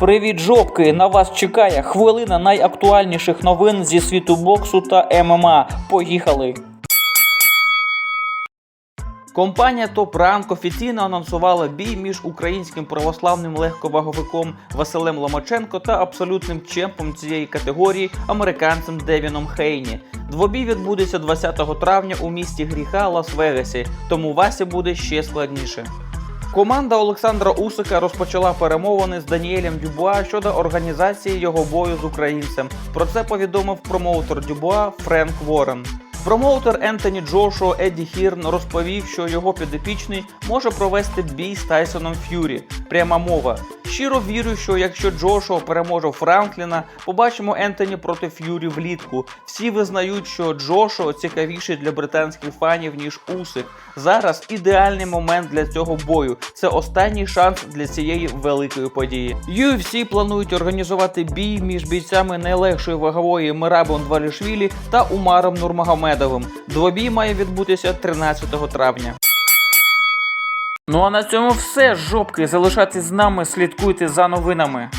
Привіт, жопки! На вас чекає хвилина найактуальніших новин зі світу боксу та ММА. Поїхали! Компанія Top Rank офіційно анонсувала бій між українським православним легковаговиком Василем Ломаченко та абсолютним чемпом цієї категорії американцем Девіном Хейні. Двобій відбудеться 20 травня у місті Гріха Лас-Вегасі, тому Васі буде ще складніше. Команда Олександра Усика розпочала перемовини з Даніелем Дюбуа щодо організації його бою з українцем. Про це повідомив промоутер Дюбуа Френк Ворен. Промоутер Ентоні Джошуа Едді Хірн розповів, що його підопічний може провести бій з Тайсоном Ф'юрі. Пряма мова. Щиро вірю, що якщо Джошуа переможе Франкліна, побачимо Ентоні проти Ф'юрі влітку. Всі визнають, що Джошуа цікавіший для британських фанів ніж Усик. Зараз ідеальний момент для цього бою. Це останній шанс для цієї великої події. UFC планують організувати бій між бійцями найлегшої вагової Мирабом Двалішвілі та Умаром Нурмагомедовим. Двобій має відбутися 13 травня. Ну а на цьому все, жопки. Залишайтесь з нами, слідкуйте за новинами.